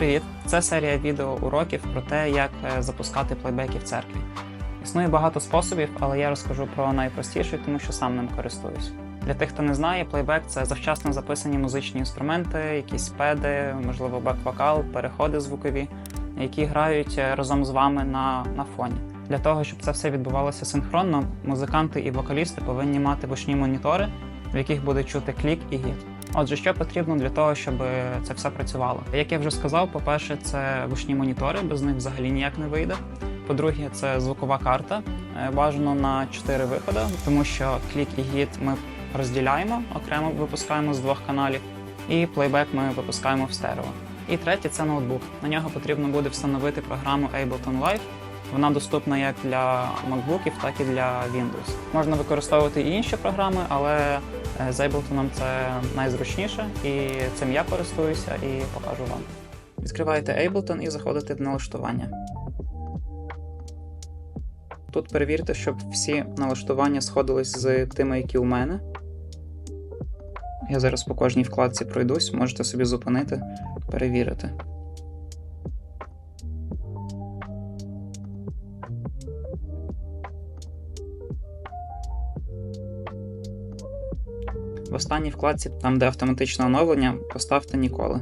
Привіт! Це серія відеоуроків про те, як е, запускати плейбеки в церкві. Існує багато способів, але я розкажу про найпростіший, тому що сам ним користуюсь. Для тих, хто не знає, плейбек це завчасно записані музичні інструменти, якісь педи, можливо, бек-вокал, переходи звукові, які грають е, разом з вами на, на фоні. Для того, щоб це все відбувалося синхронно, музиканти і вокалісти повинні мати гучні монітори, в яких буде чути клік і гіт. Отже, що потрібно для того, щоб це все працювало? Як я вже сказав, по-перше, це гучні монітори, без них взагалі ніяк не вийде. По-друге, це звукова карта. Е, Бажано на 4 виходи, тому що клік і гіт ми розділяємо, окремо випускаємо з двох каналів, і плейбек ми випускаємо в стерео. І третє це ноутбук. На нього потрібно буде встановити програму Ableton Live. Вона доступна як для MacBookів, так і для Windows. Можна використовувати і інші програми, але з Ableton це найзручніше, і цим я користуюся і покажу вам. Відкриваєте Ableton і заходите в налаштування. Тут перевірте, щоб всі налаштування сходились з тими, які у мене. Я зараз по кожній вкладці пройдусь, можете собі зупинити, перевірити. Останній вкладці, там де автоматичне оновлення, поставте ніколи.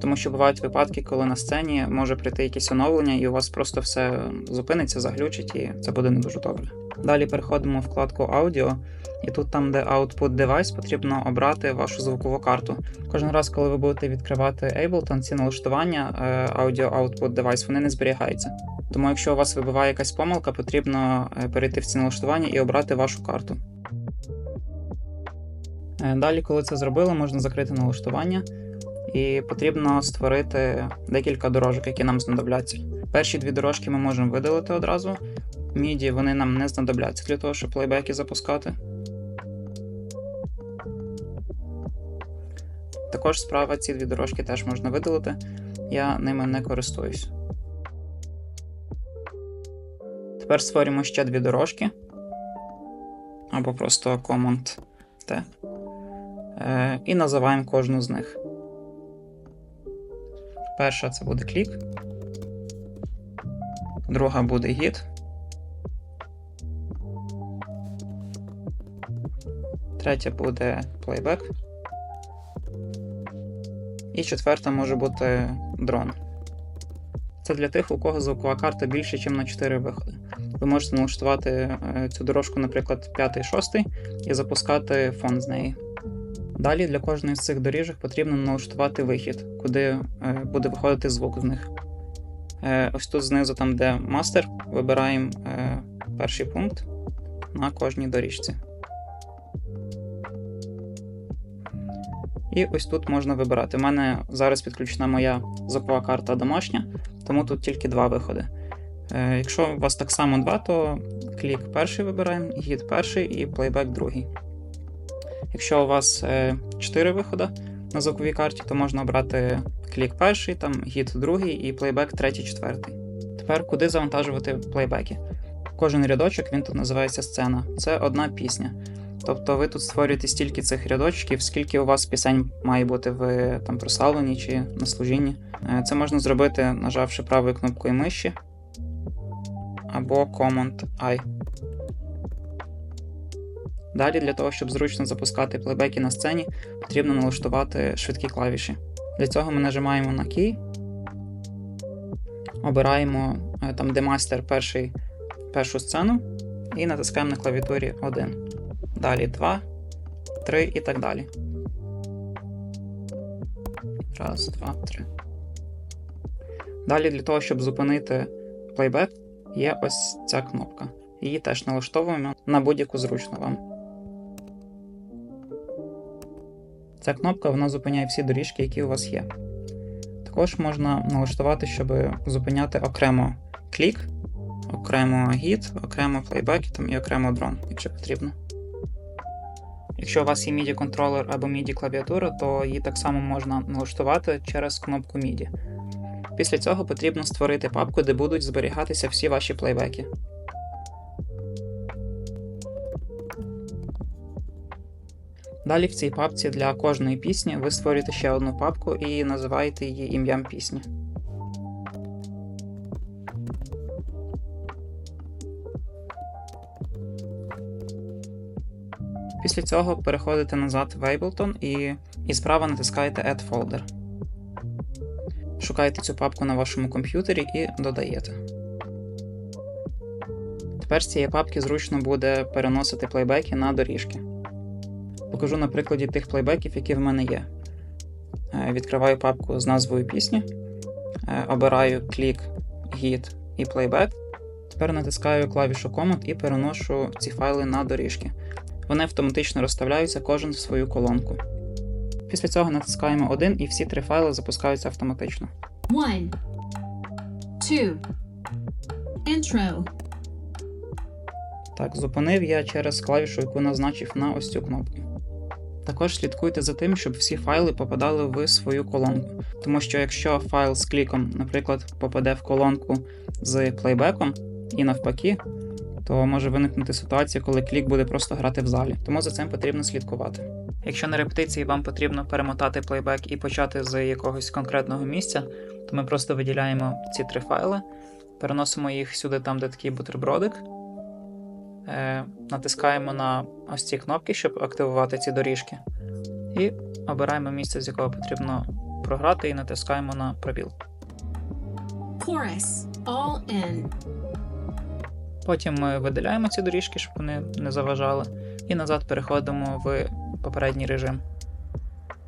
Тому що бувають випадки, коли на сцені може прийти якесь оновлення, і у вас просто все зупиниться, заглючить, і це буде не дуже добре. Далі переходимо в вкладку аудіо, і тут, там, де Output Device, потрібно обрати вашу звукову карту. Кожен раз, коли ви будете відкривати Ableton, ці налаштування е, Audio Output Device, вони не зберігаються. Тому, якщо у вас вибиває якась помилка, потрібно е, перейти в ці налаштування і обрати вашу карту. Е, Далі, коли це зробили, можна закрити налаштування, і потрібно створити декілька дорожок, які нам знадобляться. Перші дві дорожки ми можемо видалити одразу. Міді вони нам не знадобляться для того, щоб плейбеки запускати. Також справа ці дві дорожки теж можна видалити. Я ними не користуюсь. Тепер створюємо ще дві дорожки. Або просто Command T. Е, і називаємо кожну з них. Перша це буде клік, друга буде гід, третя буде плейбек. І четверта може бути дрон. Це для тих, у кого звукова карта більше, ніж на 4 виходи. Ви можете налаштувати е, цю дорожку, наприклад, 5-6 і запускати фон з неї. Далі для кожної з цих доріжок потрібно налаштувати вихід, куди е, буде виходити звук з них. Е, ось тут знизу, там де мастер, вибираємо е, перший пункт на кожній доріжці. І ось тут можна вибирати. У мене зараз підключена моя звукова карта домашня, тому тут тільки два виходи. Якщо у вас так само два, то клік перший вибираємо, гід перший і плейбек другий. Якщо у вас 4 виходи на звуковій карті, то можна обрати клік перший, там гід другий і плейбек третій, четвертий. Тепер куди завантажувати плейбеки? Кожен рядочок він тут називається сцена. Це одна пісня. Тобто ви тут створюєте стільки цих рядочків, скільки у вас пісень має бути в там прославленні чи на служінні. Це можна зробити, нажавши правою кнопкою миші або Command-I. Далі, для того, щоб зручно запускати плейбеки на сцені, потрібно налаштувати швидкі клавіші. Для цього ми нажимаємо на кій, обираємо там, де мастер перший, першу сцену, і натискаємо на клавіатурі 1. Далі 2, 3 і так далі. Раз, два, три. Далі для того, щоб зупинити плейбек, є ось ця кнопка. Її теж налаштовуємо на будь-яку зручну вам. Ця кнопка вона зупиняє всі доріжки, які у вас є. Також можна налаштувати, щоб зупиняти окремо клік, окремо гід, окремо плейбек і окремо дрон, якщо потрібно. Якщо у вас є MIDI контролер або MIDI клавіатура, то її так само можна налаштувати через кнопку MIDI. Після цього потрібно створити папку, де будуть зберігатися всі ваші плейбеки. Далі в цій папці для кожної пісні ви створюєте ще одну папку і називаєте її ім'ям пісні. Після цього переходите назад в Ableton і і справа натискаєте Add Folder. Шукаєте цю папку на вашому комп'ютері і додаєте. Тепер з цієї папки зручно буде переносити плейбеки на доріжки. Покажу на прикладі тих плейбеків, які в мене є. Е, Відкриваю папку з назвою пісні, е, обираю клік, гід і плейбек. Тепер натискаю клавішу Command і переношу ці файли на доріжки. Вони автоматично розставляються кожен в свою колонку. Після цього натискаємо один і всі три файли запускаються автоматично. One, two, intro, Так, зупинив я через клавішу, яку назначив на ось цю кнопку. Також слідкуйте за тим, щоб всі файли попадали в свою колонку. Тому що якщо файл з кліком, наприклад, попаде в колонку з плейбеком і навпаки, то може виникнути ситуація, коли клік буде просто грати в залі. Тому за цим потрібно слідкувати. Якщо на репетиції вам потрібно перемотати плейбек і почати з якогось конкретного місця, то ми просто виділяємо ці три файли, переносимо їх сюди, там, де такий бутербродик. Е, натискаємо на ось ці кнопки, щоб активувати ці доріжки. І обираємо місце, з якого потрібно програти, і натискаємо на пробіл. chorus, all in, Потім ми видаляємо ці доріжки, щоб вони не заважали, і назад переходимо в попередній режим.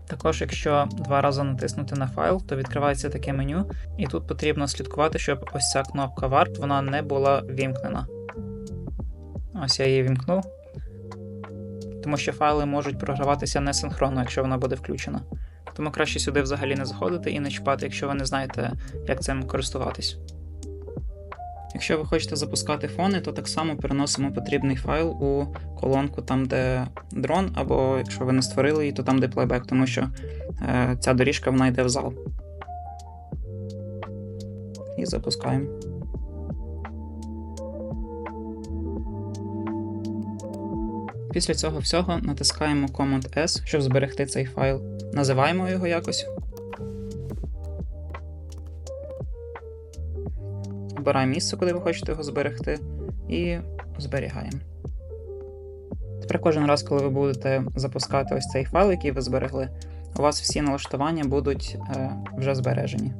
Також, якщо два рази натиснути на файл, то відкривається таке меню, і тут потрібно слідкувати, щоб ось ця кнопка Warp вона не була вімкнена. Ось я її вімкнув. Тому що файли можуть програватися несинхронно, якщо вона буде включена. Тому краще сюди взагалі не заходити і не чіпати, якщо ви не знаєте, як цим користуватись. Якщо ви хочете запускати фони, то так само переносимо потрібний файл у колонку там, де дрон, або якщо ви не створили її, то там, де плейбек, тому що е, ця доріжка вона йде в зал. І запускаємо. Після цього всього натискаємо Command S, щоб зберегти цей файл. Називаємо його якось. Обираємо місце, куди ви хочете його зберегти, і зберігаємо. Тепер кожен раз, коли ви будете запускати ось цей файл, який ви зберегли, у вас всі налаштування будуть е, вже збережені.